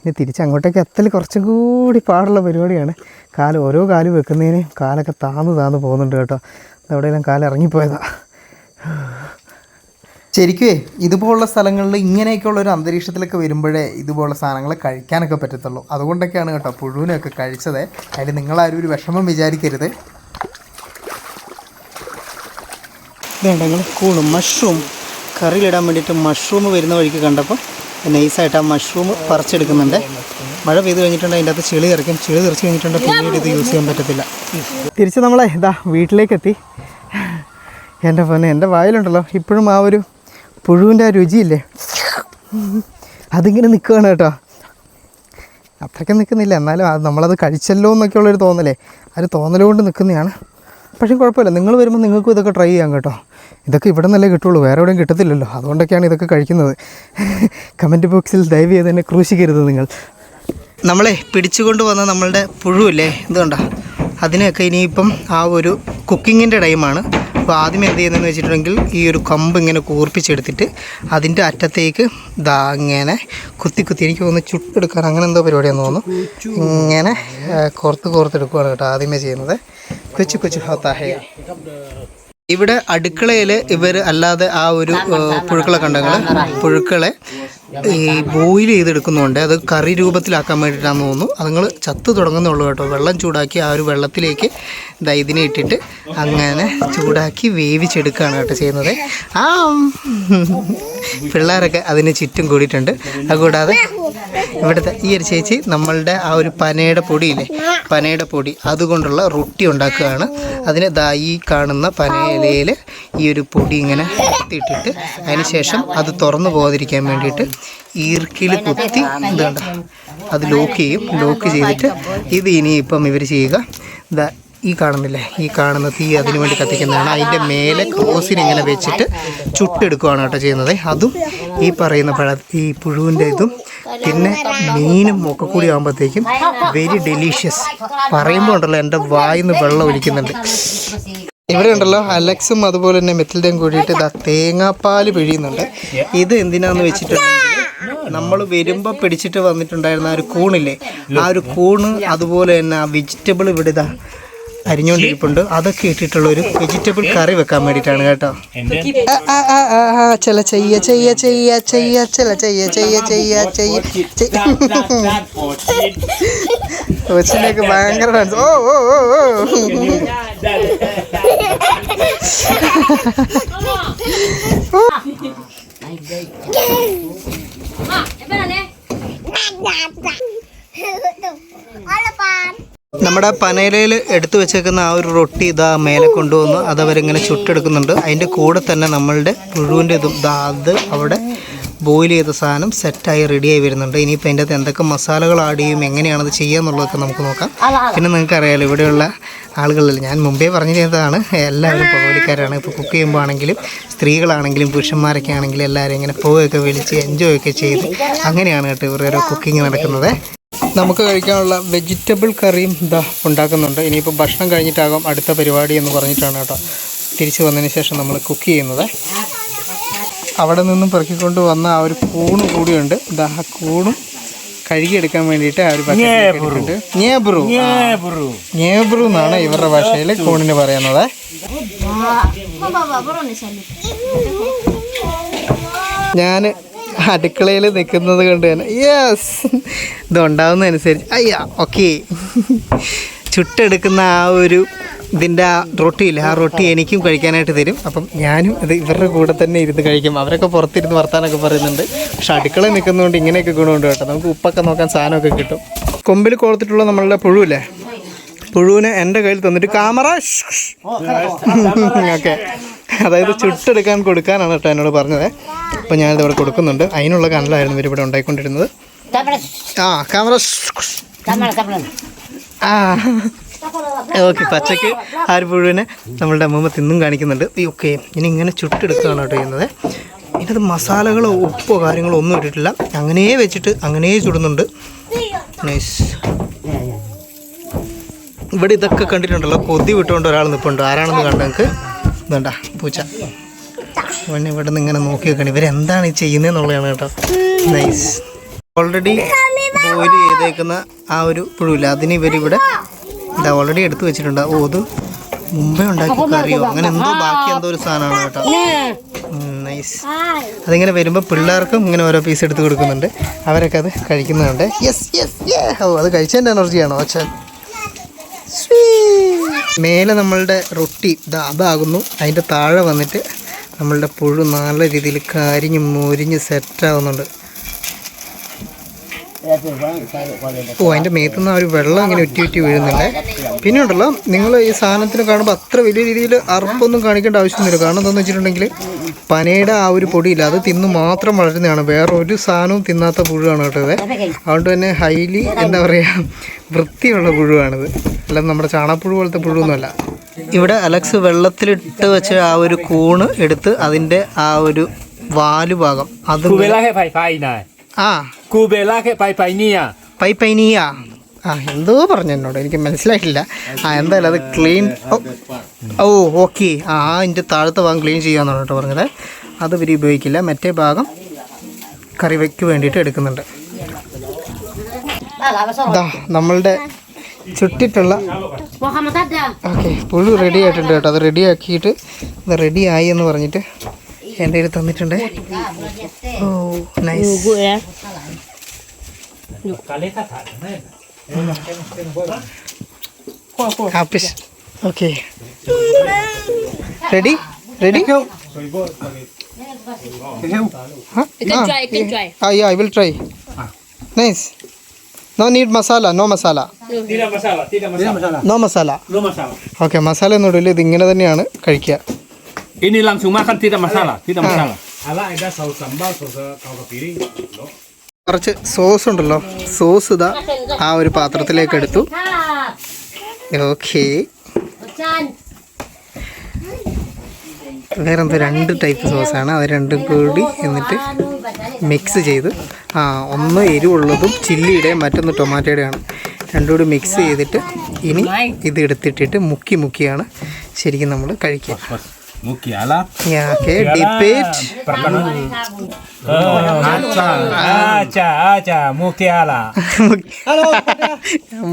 ഇനി തിരിച്ച് അങ്ങോട്ടേക്ക് എത്തൽ കുറച്ചും കൂടി പാടുള്ള പരിപാടിയാണ്. കാൽ ഓരോ കാൽ വെക്കുന്നതിനും കാലൊക്കെ താന്ന് താന്ന് പോകുന്നുണ്ട് കേട്ടോ. എവിടെയെല്ലാം കാൽ ഇറങ്ങിപ്പോയതാണ് ശരിക്കുവേ ഇതുപോലുള്ള സ്ഥലങ്ങളിൽ ഇങ്ങനെയൊക്കെയുള്ള ഒരു അന്തരീക്ഷത്തിലൊക്കെ വരുമ്പോഴേ ഇതുപോലുള്ള സാധനങ്ങൾ കഴിക്കാനൊക്കെ പറ്റത്തുള്ളൂ. അതുകൊണ്ടൊക്കെയാണ് കേട്ടോ പുഴുവിനൊക്കെ കഴിച്ചത്. അതിൽ നിങ്ങളാരും ഒരു വിഷമം വിചാരിക്കരുത്. വേണ്ട കൂളും മഷ്റൂം കറിയിലിടാൻ വേണ്ടിയിട്ട് മഷ്റൂം വരുന്ന വഴിക്ക് കണ്ടപ്പോൾ നൈസായിട്ട് ആ മഷ്റൂം പറിച്ചെടുക്കുന്നുണ്ട്. മഴ പെയ്ത് കഴിഞ്ഞിട്ടുണ്ടെങ്കിൽ അതിന്റെ അകത്ത് ചെളി ഇറക്കും. ചെളി തെറിച്ച് കഴിഞ്ഞിട്ടുണ്ടെങ്കിൽ പിന്നീട് ഇത് യൂസ് ചെയ്യാൻ പറ്റത്തില്ല. തിരിച്ച് നമ്മളെ ഇതാ വീട്ടിലേക്കെത്തി. എന്റെ പൊന്നെ എന്റെ വായിലുണ്ടല്ലോ ഇപ്പോഴും ആ ഒരു പുഴുവിന്റെ ആ രുചിയില്ലേ? അതിങ്ങനെ നിൽക്കുകയാണ് കേട്ടോ. അത്രയ്ക്ക് നിൽക്കുന്നില്ല എന്നാലും അത് നമ്മളത് കഴിച്ചല്ലോ എന്നൊക്കെ ഉള്ളൊരു തോന്നലേ. ആ ഒരു തോന്നലുകൊണ്ട് നിൽക്കുന്നതാണ്. പക്ഷേ കുഴപ്പമില്ല നിങ്ങൾ വരുമ്പോൾ നിങ്ങൾക്കും ഇതൊക്കെ ട്രൈ ചെയ്യാം കേട്ടോ. ഇതൊക്കെ ഇവിടെ നിന്നല്ലേ കിട്ടുള്ളൂ വേറെ എവിടെയും കിട്ടത്തില്ലല്ലോ. അതുകൊണ്ടൊക്കെയാണ് ഇതൊക്കെ കഴിക്കുന്നത്. കമന്റ് ബോക്സിൽ ദയവ് ചെയ്ത് തന്നെ ക്രൂശിക്കരുത് നിങ്ങൾ. നമ്മളെ പിടിച്ചുകൊണ്ട് വന്ന നമ്മളുടെ പുഴുവില്ലേ ഇതുകൊണ്ടോ അതിനെയൊക്കെ ഇനിയിപ്പം ആ ഒരു കുക്കിങ്ങിന്റെ ടൈമാണ്. അപ്പോൾ ആദ്യം എന്ത് ചെയ്യുന്നതെന്ന് വെച്ചിട്ടുണ്ടെങ്കിൽ ഈ ഒരു കമ്പ് ഇങ്ങനെ കൂർപ്പിച്ചെടുത്തിട്ട് അതിന്റെ അറ്റത്തേക്ക് ദാ ഇങ്ങനെ കുത്തി കുത്തി എനിക്ക് തോന്നുന്നു ചുട്ടെടുക്കാൻ അങ്ങനെ എന്തോ പരിപാടിയാന്ന് തോന്നുന്നു. ഇങ്ങനെ കുറത്ത് കോർത്ത് കോർത്തെടുക്കുകയാണ് കേട്ടോ ആദ്യമേ ചെയ്യുന്നത്. കൊച്ചു കൊച്ചു ഹോത്താഹയ ഇവിടെ അടുക്കളയിൽ ഇവർ അല്ലാതെ ആ ഒരു പുഴുക്കളെ കണ്ടങ്ങൾ പുഴുക്കളെ. ഈ ബോയിൽ ചെയ്തെടുക്കുന്നുണ്ട് അത് കറി രൂപത്തിലാക്കാൻ വേണ്ടിയിട്ടാണെന്ന് തോന്നുന്നു. അതുങ്ങൾ ചത്ത് തുടങ്ങുന്നുള്ളൂ കേട്ടോ. വെള്ളം ചൂടാക്കി ആ ഒരു വെള്ളത്തിലേക്ക് ഇതിനെ ഇട്ടിട്ട് അങ്ങനെ ചൂടാക്കി വേവിച്ചെടുക്കുകയാണ് കേട്ടോ ചെയ്യുന്നത്. ആ. പിള്ളേരൊക്കെ അതിന് ചുറ്റും കൂടിയിട്ടുണ്ട്. അതുകൂടാതെ ഇവിടുത്തെ ഈ ഒരു ചേച്ചി നമ്മളുടെ ആ ഒരു പനയുടെ പൊടിയില്ലേ? പനയുടെ പൊടി അതുകൊണ്ടുള്ള റൊട്ടി ഉണ്ടാക്കുകയാണ്. അതിന് ദാ ഈ കാണുന്ന പനയിലയിൽ ഈ ഒരു പൊടി ഇങ്ങനെ ഇട്ടിട്ട് അതിന് ശേഷം അത് തുറന്നു പോകാതിരിക്കാൻ വേണ്ടിയിട്ട് ഈർക്കിൽ കുത്തി ഇതുണ്ട്. അത് ലോക്ക് ചെയ്യും. ലോക്ക് ചെയ്തിട്ട് ഇത് ഇനിയിപ്പം ഇവർ ചെയ്യുക. ഇതാ ഈ കാണുന്നില്ലേ? ഈ കാണുന്ന തീ അതിനു വേണ്ടി കത്തിക്കുന്നതാണ്. അതിന്റെ മേലെ ക്രോസിന് ഇങ്ങനെ വെച്ചിട്ട് ചുട്ടെടുക്കുകയാണ് കേട്ടോ ചെയ്യുന്നത്. അതും ഈ പറയുന്ന പഴ ഈ പുഴുവിന്റെ ഇതും പിന്നെ മീനും ഒക്കെ കൂടി ആകുമ്പോഴത്തേക്കും വെരി ഡെലീഷ്യസ് പറയുമ്പോൾ ഉണ്ടല്ലോ എന്റെ വായിന്ന് വെള്ളം ഒലിക്കുന്നുണ്ട്. ഇവിടെ ഉണ്ടല്ലോ അലക്സും അതുപോലെ തന്നെ മെത്തിൽഡയും കൂടിയിട്ട് ഇതാ തേങ്ങാപ്പാൽ പിഴിയുന്നുണ്ട്. ഇത് എന്തിനാന്ന് വെച്ചിട്ടുണ്ടെങ്കിൽ നമ്മൾ വരുമ്പോൾ പിടിച്ചിട്ട് വന്നിട്ടുണ്ടായിരുന്ന ആ ഒരു കൂണില്ലേ ആ ഒരു കൂണ് അതുപോലെ തന്നെ ആ വെജിറ്റബിൾ ഇവിടെ ഇതാ അരിഞ്ഞുകൊണ്ടിരിപ്പുണ്ട് അതൊക്കെ ഇട്ടിട്ടുള്ള ഒരു വെജിറ്റബിൾ കറി വെക്കാൻ വേണ്ടിയിട്ടാണ് കേട്ടോ ചില ചെയ്യ ചെയ്യ ചെയ്യ ചെയ്യ ചില ചെയ്യ ചെയ്യ ചെയ്യ ചെയ്യ കൊച്ചിനൊക്കെ ഭയങ്കര ഓ ഓ ഓ ഓ നമ്മുടെ പനയിലയിൽ എടുത്തു വെച്ചേക്കുന്ന ആ ഒരു റൊട്ടി ഇതാ മേലെ കൊണ്ടുവന്നു അതവരിങ്ങനെ ചുട്ടെടുക്കുന്നുണ്ട്. അതിന്റെ കൂടെ തന്നെ നമ്മളുടെ പുഴുവിന്റെ ഇതും അത് അവിടെ ബോയിൽ ചെയ്ത സാധനം സെറ്റായി റെഡിയായി വരുന്നുണ്ട്. ഇനിയിപ്പോൾ അതിന്റെ അകത്ത് എന്തൊക്കെ മസാലകൾ ആഡ് ചെയ്യും എങ്ങനെയാണത് ചെയ്യുക എന്നുള്ളതൊക്കെ നമുക്ക് നോക്കാം. പിന്നെ നിങ്ങൾക്ക് അറിയാലോ ഇവിടെയുള്ള ആളുകളിൽ ഞാൻ മുമ്പേ പറഞ്ഞിരുന്നതാണ് എല്ലാവരും പുകവലിക്കാരാണ് ഇപ്പോൾ കുക്ക് ചെയ്യുമ്പോൾ ആണെങ്കിലും സ്ത്രീകളാണെങ്കിലും പുരുഷന്മാരൊക്കെ ആണെങ്കിലും എല്ലാവരും ഇങ്ങനെ പോവുകയൊക്കെ വിളിച്ച് എൻജോയ് ഒക്കെ ചെയ്ത് അങ്ങനെയാണ് കേട്ടോ ഇവരുടെ കുക്കിംഗ് നടക്കുന്നത്. നമുക്ക് കഴിക്കാനുള്ള വെജിറ്റബിൾ കറിയും ഇതാ ഉണ്ടാക്കുന്നുണ്ട്. ഇനിയിപ്പോൾ ഭക്ഷണം കഴിഞ്ഞിട്ടാകും അടുത്ത പരിപാടി എന്ന് പറഞ്ഞിട്ടാണ് കേട്ടോ തിരിച്ചു വന്നതിന് ശേഷം നമ്മൾ കുക്ക് ചെയ്യുന്നത്. അവിടെ നിന്നും പെറുക്കിക്കൊണ്ട് വന്ന ആ ഒരു കൂണ് കൂടിയുണ്ട്. ഇതാ ആ കൂണും കഴുകിയെടുക്കാൻ വേണ്ടിയിട്ട് ആ ഒരു ഭക്ഷണം ഇട്ടിട്ടുണ്ട്. ഞേബ്രു ഞേബ്രു എന്നാണ് ഇവരുടെ ഭാഷയിൽ കൂണിന് പറയുന്നത്. ഞാൻ അടുക്കളയിൽ നിൽക്കുന്നത് കൊണ്ട് തന്നെ യെസ് ഇത് ഉണ്ടാവുന്നതനുസരിച്ച് അയ്യ ഓക്കെ ചുട്ടെടുക്കുന്ന ആ ഒരു ഇതിന്റെ ആ റൊട്ടിയില്ല ആ റൊട്ടി എനിക്കും കഴിക്കാനായിട്ട് തരും. അപ്പം ഞാനും ഇത് ഇവരുടെ കൂടെ തന്നെ ഇരുന്ന് കഴിക്കും. അവരൊക്കെ പുറത്തിരുന്ന് വർത്താനൊക്കെ പറയുന്നുണ്ട്. പക്ഷെ അടുക്കള നിൽക്കുന്നതുകൊണ്ട് ഇങ്ങനെയൊക്കെ ഗുണമുണ്ട് കേട്ടോ. നമുക്ക് ഉപ്പൊക്കെ നോക്കാൻ സാധനമൊക്കെ കിട്ടും. കൊമ്പിൽ കോർത്തിട്ടുള്ള നമ്മളുടെ പുഴുവില്ലേ പുഴുവിനെ എന്റെ കയ്യിൽ തന്നിട്ട് ക്യാമറ. <laughs> ഓക്കെ. അതായത് ചുട്ടെടുക്കാൻ കൊടുക്കാനാണ് കേട്ടോ എന്നോട് പറഞ്ഞത്. അപ്പോൾ ഞാനിത് ഇവിടെ കൊടുക്കുന്നുണ്ട്. അതിനുള്ള കനലായിരുന്നു ഇവരിവിടെ ഉണ്ടായിക്കൊണ്ടിരുന്നത്. ആ ക്യാമറ. ഓക്കെ പച്ചക്ക് ആ ഒരു പുഴുവിനെ നമ്മളുടെ അമ്മമ്മ തിന്നും കാണിക്കുന്നുണ്ട്. ഓക്കെ ഇനി ഇങ്ങനെ ചുട്ടെടുക്കുകയാണ് കേട്ടോ ചെയ്യുന്നത്. ഇതിനകത്ത് മസാലകളോ ഉപ്പോ കാര്യങ്ങളോ ഒന്നും ഇട്ടിട്ടില്ല. അങ്ങനെ വെച്ചിട്ട് അങ്ങനെ ചുടുന്നുണ്ട്. നൈസ് ഇവിടെ ഇതൊക്കെ കണ്ടിട്ടുണ്ടല്ലോ കൊതി വിട്ടുകൊണ്ട് ഒരാൾ നിൽപ്പുണ്ട് ആരാണെന്ന് കണ്ട നിങ്ങൾക്ക് ഇതുണ്ട പൂച്ച? ഇവിടെ നിന്ന് ഇങ്ങനെ നോക്കി വെക്കണം. ഇവരെന്താണ് ഈ ചെയ്യുന്നതെന്നുള്ളതാണ് കേട്ടോ. നൈസ് ഓൾറെഡി ബോയിൽ ചെയ്തേക്കുന്ന ആ ഒരു പുഴുവില്ല. അതിന് ഇവരിവിടെ ഇതാ ഓൾറെഡി എടുത്തു വെച്ചിട്ടുണ്ട്. ഓ അത് മുമ്പേ ഉണ്ടാക്കി കറിയോ? അങ്ങനെ എന്തോ ബാക്കി എന്തോ ഒരു സാധനമാണ് കേട്ടോ? നൈസ് അതിങ്ങനെ വരുമ്പോൾ പിള്ളേർക്കും ഇങ്ങനെ ഓരോ പീസ് എടുത്ത് കൊടുക്കുന്നുണ്ട്. അവരൊക്കെ അത് കഴിക്കുന്നുണ്ട്. യെസ് യെസ് യേ ഓ അത് കഴിച്ചതിന്റെ എനർജിയാണോ അച്ഛൻ? മേലെ നമ്മളുടെ റൊട്ടി ഇതാ അതാകുന്നു. അതിന്റെ താഴെ വന്നിട്ട് നമ്മളുടെ പുഴു നല്ല രീതിയിൽ കരിഞ്ഞ് മൊരിഞ്ഞ് സെറ്റാവുന്നുണ്ട് ഓ അതിന്റെ മേത്തു നിന്ന് ആ ഒരു വെള്ളം ഇങ്ങനെ ഉറ്റി ഉറ്റി വീഴുന്നുണ്ട്. പിന്നെ ഉണ്ടല്ലോ നിങ്ങൾ ഈ സാധനത്തിന് കാണുമ്പോൾ അത്ര വലിയ രീതിയിൽ അറുപ്പൊന്നും കാണിക്കേണ്ട ആവശ്യമൊന്നുമില്ല. കാരണം എന്താണെന്ന് വെച്ചിട്ടുണ്ടെങ്കിൽ പനയുടെ ആ ഒരു പൊടിയില്ല അത് തിന്നു മാത്രം വളരുന്നതാണ്. വേറെ ഒരു സാധനവും തിന്നാത്ത പുഴുവാണ് കേട്ടോ ഇത്. അതുകൊണ്ട് തന്നെ ഹൈലി എന്താ പറയുക വൃത്തിയുള്ള പുഴുവാണിത്. അല്ല നമ്മുടെ ചാണാപ്പുഴു പോലത്തെ പുഴുവൊന്നുമല്ല. ഇവിടെ അലക്സ് വെള്ളത്തിലിട്ട് വെച്ച ആ ഒരു കൂണ് എടുത്ത് അതിന്റെ ആ ഒരു വാലുഭാഗം അത് ആ. കുബേല പൈപ്പൈനിയ പൈപ്പൈനിയ pai പൈ പൈനിയ ആ എന്തോ പറഞ്ഞു എന്നോട്. എനിക്ക് മനസ്സിലായിട്ടില്ല. ആ എന്തായാലും അത് ക്ലീൻ ഓ ഓക്കെ. ആ എന്റെ താഴത്തെ ഭാഗം ക്ലീൻ ചെയ്യാമെന്നാണ് കേട്ടോ പറഞ്ഞത്. അത് ഇവർ ഉപയോഗിക്കില്ല. മറ്റേ ഭാഗം കറിവയ്ക്ക് വേണ്ടിയിട്ട് എടുക്കുന്നുണ്ട്. നമ്മളുടെ ചുട്ടിട്ടുള്ള. ഓക്കെ പുഴു റെഡി ആയിട്ടുണ്ട് കേട്ടോ. അത് റെഡി ആക്കിയിട്ട് റെഡി ആയി എന്ന് പറഞ്ഞിട്ട് എന്റെ കയ്യിൽ തന്നിട്ടുണ്ട്? Oh nice ഹാപ്പിസ് okay ready ready I will try nice no need masala no masala no masala okay masala എന്നുള്ളിൽ ഇത് ഇങ്ങനെ തന്നെയാണ് കഴിക്കുക. Ini langsung makan tidak masalah, tidak masalah. കുറച്ച് സോസ് ഉണ്ടല്ലോ. സോസ് ഇതാ ആ ഒരു പാത്രത്തിലേക്ക് എടുത്തു. ഓക്കെ വേറെന്തോ രണ്ട് ടൈപ്പ് സോസാണ് അത് രണ്ടും കൂടി എന്നിട്ട് മിക്സ് ചെയ്ത്. ആ ഒന്ന് എരിവുള്ളതും ചില്ലിയുടെയും മറ്റൊന്ന് ടൊമാറ്റോയുടെയാണ്. രണ്ടും കൂടി മിക്സ് ചെയ്തിട്ട് ഇനി ഇത് എടുത്തിട്ടിട്ട് മുക്കി മുക്കിയാണ് ശരിക്കും നമ്മൾ കഴിക്കുക. Mukiala. Okay dip it Acha, acha, mukiala.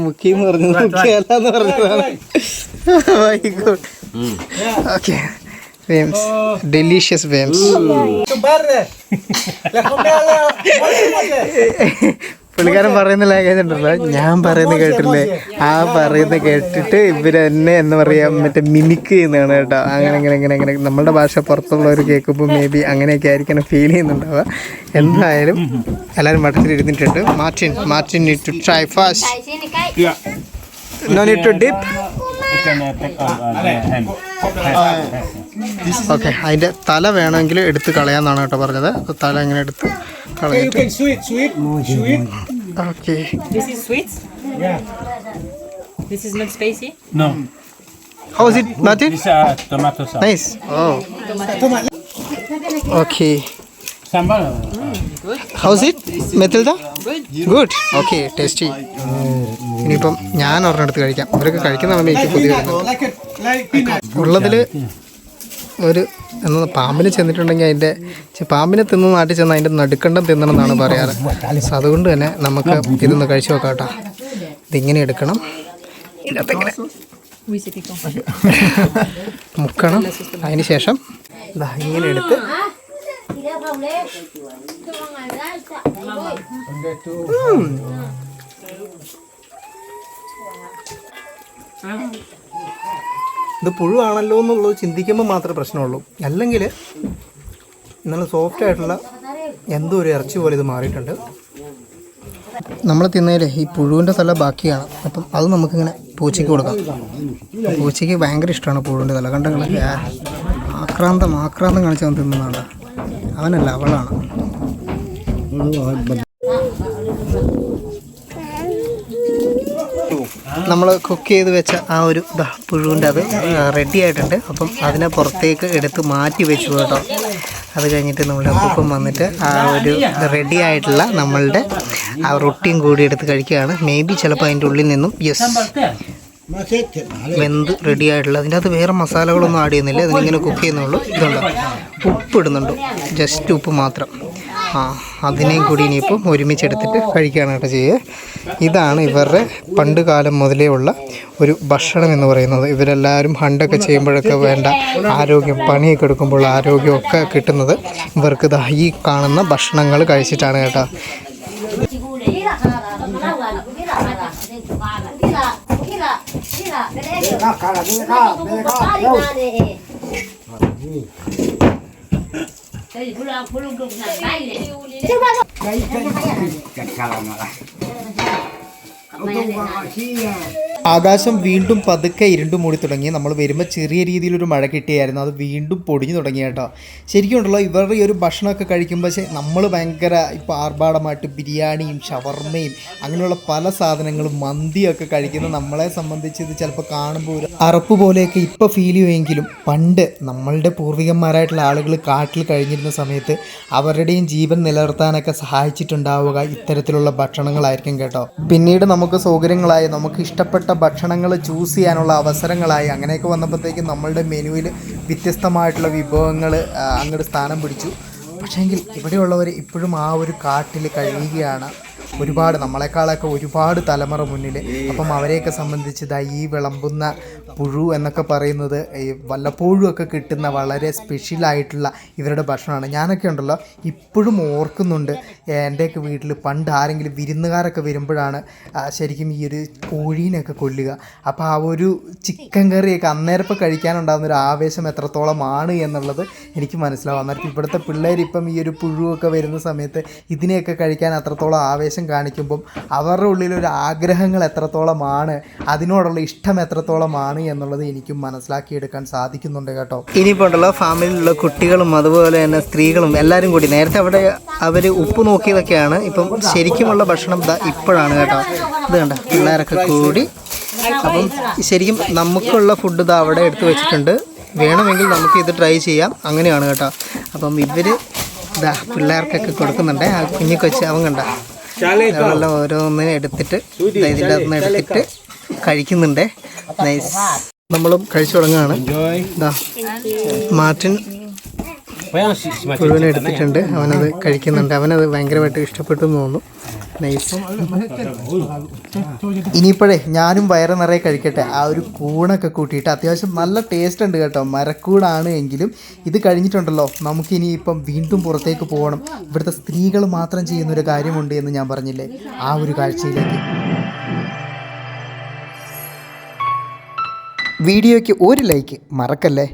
മുക്കി എന്ന് പറഞ്ഞത് മുക്കിയല്ല എന്ന് പറഞ്ഞതാണ് okay worms delicious worms La comida പുള്ളിക്കാരൻ പറയുന്ന ലാംഗ്വേജ് ഉണ്ടല്ലോ ഞാൻ പറയുന്നത് കേട്ടില്ലേ? ആ പറയുന്നത് കേട്ടിട്ട് ഇവർ എന്നെ എന്താ പറയാ മറ്റേ മിമിക്ക് ചെയ്യുന്നതാണ് കേട്ടോ. അങ്ങനെ അങ്ങനെ അങ്ങനെ അങ്ങനെ നമ്മളുടെ ഭാഷ പുറത്തുള്ളവർ കേൾക്കുമ്പോൾ മേ ബി അങ്ങനെയൊക്കെ ആയിരിക്കണം ഫീൽ ചെയ്യുന്നുണ്ടാവുക. എന്തായാലും എല്ലാവരും മഠത്തിൽ ഇരുന്നിട്ടുണ്ട്. Martin Martin need to try fast. No need to dip okay അതിന്റെ തല വേണമെങ്കിൽ എടുത്ത് കളയാന്നാണ് കേട്ടോ പറഞ്ഞത്. അപ്പോൾ തല ഇങ്ങനെ എടുത്ത്. Okay This is not spicy? No, this uh, tomato sauce. Sambal. How's it മെത്തിൽഡ good okay tasty ഇനിയിപ്പം ഞാൻ ഒരെണ്ണം എടുത്ത് കഴിക്കാം. അവരൊക്കെ കഴിക്കുന്ന സമയം എനിക്ക് പുതിയ peanut. ഉള്ളതിൽ ഒരു എന്ന് പാമ്പിന് ചെന്നിട്ടുണ്ടെങ്കിൽ അതിന്റെ പാമ്പിനെ തിന്ന് നാട്ടിൽ ചെന്ന് അതിന്റെ നടുക്കണ്ടം തിന്നണം എന്നാണ് പറയാറ്. സോ അതുകൊണ്ട് തന്നെ നമുക്ക് ഇതൊന്ന് കഴിച്ചു നോക്കാം ഇതിങ്ങനെ എടുക്കണം. ഇതിനകത്തിങ്ങനെ. മുക്കണം. അതിന് ശേഷം ഇങ്ങനെ എടുത്ത് ഇത് പുഴുവാണല്ലോ എന്നുള്ളത് ചിന്തിക്കുമ്പോൾ മാത്രമേ പ്രശ്നമുള്ളൂ. അല്ലെങ്കിൽ നല്ല സോഫ്റ്റ് ആയിട്ടുള്ള എന്തോ ഒരു ഇറച്ചി പോലെ ഇത് മാറിയിട്ടുണ്ട്. നമ്മൾ തിന്നതിലെ ഈ പുഴുവിന്റെ തല ബാക്കിയാണ്. അപ്പം അത് നമുക്കിങ്ങനെ പൂച്ചയ്ക്ക് കൊടുക്കാം. പൂച്ചയ്ക്ക് ഭയങ്കര ഇഷ്ടമാണ് പുഴുവിന്റെ തല. കണ്ടങ്ങൾ ആക്രാന്തം ആക്രാന്തം കാണിച്ച് തിന്നതാണ് അവനല്ല അവളാണ്. നമ്മൾ കുക്ക് ചെയ്ത് വെച്ച ആ ഒരു പുഴുവിന്റെ അത് റെഡി ആയിട്ടുണ്ട്. അപ്പം അതിനെ പുറത്തേക്ക് എടുത്ത് മാറ്റി വെച്ചു കേട്ടോ. അത് കഴിഞ്ഞിട്ട് നമ്മുടെ കുക്കും വന്നിട്ട് ആ ഒരു റെഡി ആയിട്ടുള്ള നമ്മളുടെ ആ റൊട്ടിയും കൂടി എടുത്ത് കഴിക്കുകയാണ്. മേ ബി ചിലപ്പോൾ അതിന്റെ ഉള്ളിൽ നിന്നും യെസ് വെന്ത് റെഡി ആയിട്ടുള്ള. അതിന്റെ അകത്ത് വേറെ മസാലകളൊന്നും ആഡ് ചെയ്യുന്നില്ല. അതിനിങ്ങനെ കുക്ക് ചെയ്യുന്നുള്ളൂ. ഇതുണ്ടോ? ഉപ്പ് ഇടുന്നുണ്ട്? ജസ്റ്റ് ഉപ്പ് മാത്രം. ആ അതിനെയും കൂടി ഇനിയിപ്പം ഒരുമിച്ചെടുത്തിട്ട് കഴിക്കുകയാണ് കേട്ടോ ചെയ്യുക. ഇതാണ് ഇവരുടെ പണ്ട് കാലം മുതലേ ഉള്ള ഒരു ഭക്ഷണം എന്ന് പറയുന്നത്. ഇവരെല്ലാവരും ഹണ്ടൊക്കെ ചെയ്യുമ്പോഴൊക്കെ വേണ്ട ആരോഗ്യം പണിയൊക്കെ എടുക്കുമ്പോൾ ആരോഗ്യമൊക്കെ കിട്ടുന്നത് ഇവർക്ക് ഈ കാണുന്ന ഭക്ഷണങ്ങൾ കഴിച്ചിട്ടാണ് കേട്ടോ. 这一不让 pulang, pulung 完了 ആകാശം വീണ്ടും പതുക്കെ ഇരുണ്ടു മൂടി തുടങ്ങി. നമ്മൾ വരുമ്പോൾ ചെറിയ രീതിയിലൊരു മഴ കിട്ടിയായിരുന്നു. അത് വീണ്ടും പൊടിഞ്ഞു തുടങ്ങി കേട്ടോ. ശരിക്കും ഉണ്ടല്ലോ ഇവരുടെ ഈ ഒരു ഭക്ഷണമൊക്കെ കഴിക്കുമ്പോൾ നമ്മൾ ഭയങ്കര ഇപ്പോൾ ആർഭാടമായിട്ട് ബിരിയാണിയും ഷവർമയും അങ്ങനെയുള്ള പല സാധനങ്ങളും മന്തിയൊക്കെ കഴിക്കുന്ന നമ്മളെ സംബന്ധിച്ച് ഇത് ചിലപ്പോൾ കാണുമ്പോൾ ഒരു അറപ്പ് പോലെയൊക്കെ ഇപ്പോൾ ഫീൽ ചെയ്യുമെങ്കിലും പണ്ട് നമ്മളുടെ പൂർവികന്മാരായിട്ടുള്ള ആളുകൾ കാട്ടിൽ കഴിഞ്ഞിരുന്ന സമയത്ത് അവരുടെയും ജീവൻ നിലനിർത്താനൊക്കെ സഹായിച്ചിട്ടുണ്ടാവുക ഇത്തരത്തിലുള്ള ഭക്ഷണങ്ങളായിരിക്കും കേട്ടോ. പിന്നീട് നമുക്ക് സൗകര്യങ്ങളായി നമുക്ക് ഇഷ്ടപ്പെട്ട ഭക്ഷണങ്ങൾ ചൂസ് ചെയ്യാനുള്ള അവസരങ്ങളായി. അങ്ങനെയൊക്കെ വന്നപ്പോഴത്തേക്കും നമ്മളുടെ മെനുവിൽ വ്യത്യസ്തമായിട്ടുള്ള വിഭവങ്ങൾ അങ്ങോട്ട് സ്ഥാനം പിടിച്ചു. പക്ഷേങ്കിൽ ഇവിടെയുള്ളവർ ഇപ്പോഴും ആ ഒരു കാട്ടിൽ കഴിയുകയാണ്. ഒരുപാട് നമ്മളെക്കാളൊക്കെ ഒരുപാട് തലമുറ മുന്നിൽ അപ്പം അവരെയൊക്കെ സംബന്ധിച്ച് ഇതാ ഈ വിളമ്പുന്ന പുഴു എന്നൊക്കെ പറയുന്നത് ഈ വല്ലപ്പോഴും ഒക്കെ കിട്ടുന്ന വളരെ സ്പെഷ്യലായിട്ടുള്ള ഇവരുടെ ഭക്ഷണമാണ്. ഞാനൊക്കെ ഉണ്ടല്ലോ ഇപ്പോഴും ഓർക്കുന്നുണ്ട് എന്റെയൊക്കെ വീട്ടിൽ പണ്ട് ആരെങ്കിലും വിരുന്നുകാരൊക്കെ വരുമ്പോഴാണ് ശരിക്കും ഈ ഒരു കോഴീനെയൊക്കെ കൊല്ലുക. അപ്പോൾ ആ ഒരു ചിക്കൻ കറിയൊക്കെ അന്നേരപ്പം കഴിക്കാനുണ്ടാകുന്ന ഒരു ആവേശം എത്രത്തോളമാണ് എന്നുള്ളത് എനിക്ക് മനസ്സിലാവും. അന്നേരം ഇവിടുത്തെ പിള്ളേർ ഇപ്പം ഈ ഒരു പുഴുവൊക്കെ വരുന്ന സമയത്ത് ഇതിനെയൊക്കെ കഴിക്കാൻ അത്രത്തോളം ആവേശം കാണിക്കുമ്പം അവരുടെ ഉള്ളിലൊരു ആഗ്രഹങ്ങൾ എത്രത്തോളമാണ് അതിനോടുള്ള ഇഷ്ടം എത്രത്തോളമാണ് എന്നുള്ളത് എനിക്കും മനസ്സിലാക്കിയെടുക്കാൻ സാധിക്കുന്നുണ്ട് കേട്ടോ. ഇനിയിപ്പോൾ ഉണ്ടല്ലോ ഫാമിലിയിലുള്ള കുട്ടികളും അതുപോലെ തന്നെ സ്ത്രീകളും എല്ലാവരും കൂടി. നേരത്തെ അവിടെ അവർ ഉപ്പ് നോക്കിയതൊക്കെയാണ്. ഇപ്പം ശരിക്കുമുള്ള ഭക്ഷണം ഇപ്പോഴാണ് കേട്ടോ. ഇത് കണ്ട പിള്ളേരൊക്കെ കൂടി. അപ്പം ശരിക്കും നമുക്കുള്ള ഫുഡ് ഇതാ അവിടെ എടുത്തു വെച്ചിട്ടുണ്ട്. വേണമെങ്കിൽ നമുക്ക് ഇത് ട്രൈ ചെയ്യാം. അങ്ങനെയാണ് കേട്ടോ. അപ്പം ഇവർ ഇതാ പിള്ളേർക്കൊക്കെ കൊടുക്കുന്നുണ്ട്. ആ കുഞ്ഞു അവൻ കണ്ട? അവളെല്ലാം ഓരോന്നിനെ എടുത്തിട്ട് ഇതിന്റെ അകത്തുനിന്ന് എടുത്തിട്ട് കഴിക്കുന്നുണ്ട്. നൈസ് നമ്മളും കഴിച്ചു തുടങ്ങുകയാണ്. ഇതാ മാർട്ടിൻ മുഴുവൻ എടുത്തിട്ടുണ്ട്. അവനത് കഴിക്കുന്നുണ്ട്. അവനത് ഭയങ്കരമായിട്ട് ഇഷ്ടപ്പെട്ടു എന്ന് തോന്നുന്നു. നൈസ് ഇനിയിപ്പോഴേ ഞാനും വയറ് നിറയെ കഴിക്കട്ടെ. ആ ഒരു കൂണൊക്കെ കൂട്ടിയിട്ട് അത്യാവശ്യം നല്ല ടേസ്റ്റ് ഉണ്ട് കേട്ടോ. മരക്കൂടാണ് എങ്കിലും ഇത് കഴിഞ്ഞിട്ടുണ്ടല്ലോ. നമുക്കിനി ഇപ്പം വീണ്ടും പുറത്തേക്ക് പോകണം. ഇവിടുത്തെ സ്ത്രീകൾ മാത്രം ചെയ്യുന്ന ഒരു കാര്യമുണ്ട് എന്ന് ഞാൻ പറഞ്ഞില്ലേ. ആ ഒരു കാഴ്ചയിലേക്ക്. വീഡിയോയ്ക്ക് ഒരു ലൈക്ക് മറക്കല്ലേ?